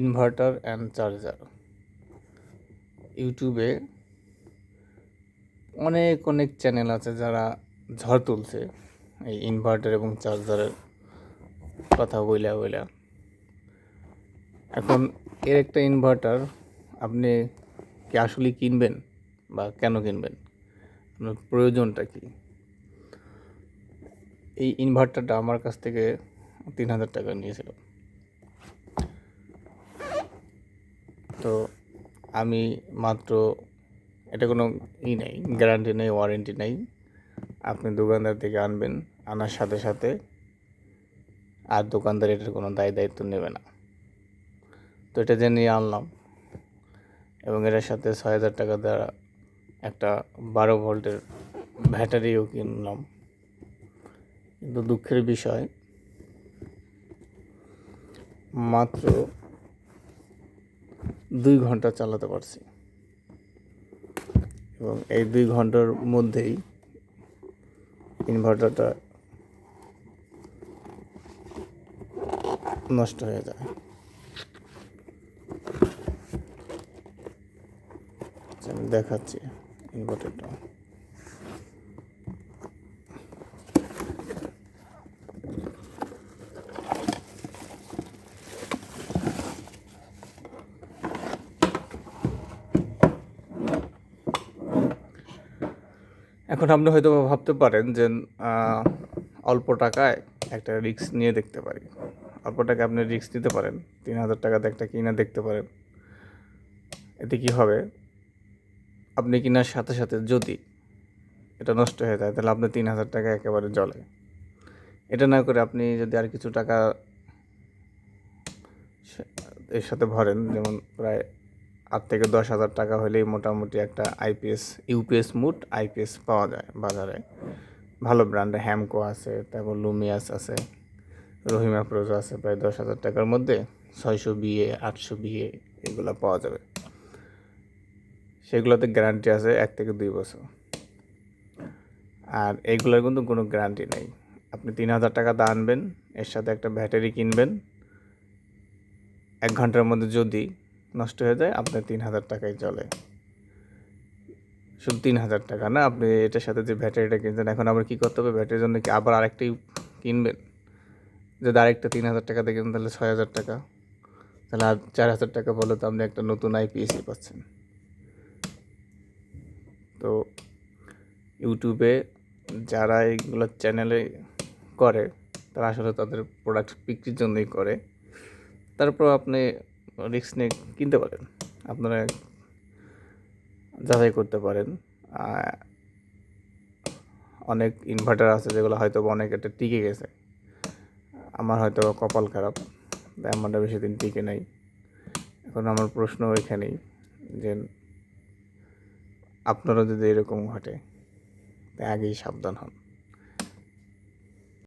Inverter and charger. ইউটিউবে অনেক অনেক চ্যানেল আছে যারা ঝড় তুলছে এই ইনভার্টার এবং চার্জারের কথা বইলা বইলা। এখন এর একটা ইনভার্টার আপনি কি আসলে কিনবেন বা কেন কিনবেন? আপনার প্রয়োজনটা কি? এই ইনভার্টারটা আমার কাছ থেকে তিন হাজার টাকা নিয়েছিল। তো আমি মাত্র এটা কোনো ই নেই গ্যারান্টি নেই ওয়ারেন্টি নেই। আপনি দোকানদার থেকে আনবেন, আনার সাথে সাথে আর দোকানদার এটার কোনো দায় দায়িত্ব নেবে না। তো এটা যে নিয়ে আনলাম এবং এটার সাথে ছয় হাজার টাকা দ্বারা একটা বারো ভোল্টের ব্যাটারিও কিনলাম। কিন্তু দুঃখের বিষয়, মাত্র দুই ঘণ্টা চালাতে পারছি। এবং এই দুই ঘণ্টার মধ্যেই ইনভার্টারটা নষ্ট হয়ে যায়। আচ্ছা, আমি দেখাচ্ছি ইনভার্টারটা এখন আপনি হয়তো ভাবতে পারেন যে অল্প টাকায় একটা রিস্ক নিয়ে দেখতে পারি। অল্প টাকায় আপনি রিস্ক নিতে পারেন, তিন হাজার টাকাতে একটা কিনা দেখতে পারেন। এতে কি হবে? আপনি কিনার সাথে সাথে যদি এটা নষ্ট হয়ে যায়, তাহলে আপনার তিন হাজার টাকা একেবারে জলে এটা না করে আপনি যদি আর কিছু টাকা এর সাথে ভরেন, যেমন প্রায় আট থেকে দশ হাজার টাকা হলেই মোটামুটি একটা আইপিএস ইউপিএস মুড আইপিএস পাওয়া যায় বাজারে। ভালো ব্র্যান্ডে হ্যামকো আছে, তারপর লুমিয়াস আছে, রহিমা প্রোজো আছে, প্রায় দশ হাজার টাকার মধ্যে ছয়শো বিএ, আটশো বিএ এগুলো পাওয়া যাবে। সেগুলোতে গ্যারান্টি আছে এক থেকে দুই বছর। আর এইগুলোর কিন্তু কোনো গ্যারান্টি নেই। আপনি তিন হাজার টাকা দা আনবেন, এর সাথে একটা ব্যাটারি কিনবেন, এক ঘণ্টার মধ্যে যদি নষ্ট হয়ে যায়, আপনার তিন হাজার টাকাই চলে। শুধু তিন হাজার টাকা না, আপনি এটার সাথে যে ব্যাটারিটা কিনছেন, এখন আবার কী করতে হবে? ব্যাটারির জন্য কি আবার আরেকটাই কিনবেন? যদি আরেকটা তিন হাজার টাকা দিয়ে তাহলে ছয় হাজার টাকা। তাহলে আর চার হাজার টাকা বলে তো আপনি একটা নতুন আইপিএসি পাচ্ছেন। তো ইউটিউবে যারা এইগুলো চ্যানেলে করে, তারা আসলে তাদের প্রোডাক্ট বিক্রির জন্যই করে। তারপর আপনি রিস্ক নিয়ে কিনতে পারেন। আপনারা যাচাই করতে পারেন। অনেক ইনভার্টার আছে যেগুলো হয়তো অনেক একটা টিকে গেছে। আমার হয়তো কপাল খারাপ, তাই আমারটা বেশি দিন টিকে নাই। এখন আমার প্রশ্ন ওইখানেই যে আপনারা যদি এরকম ঘটে, তাই আগেই সাবধান হন।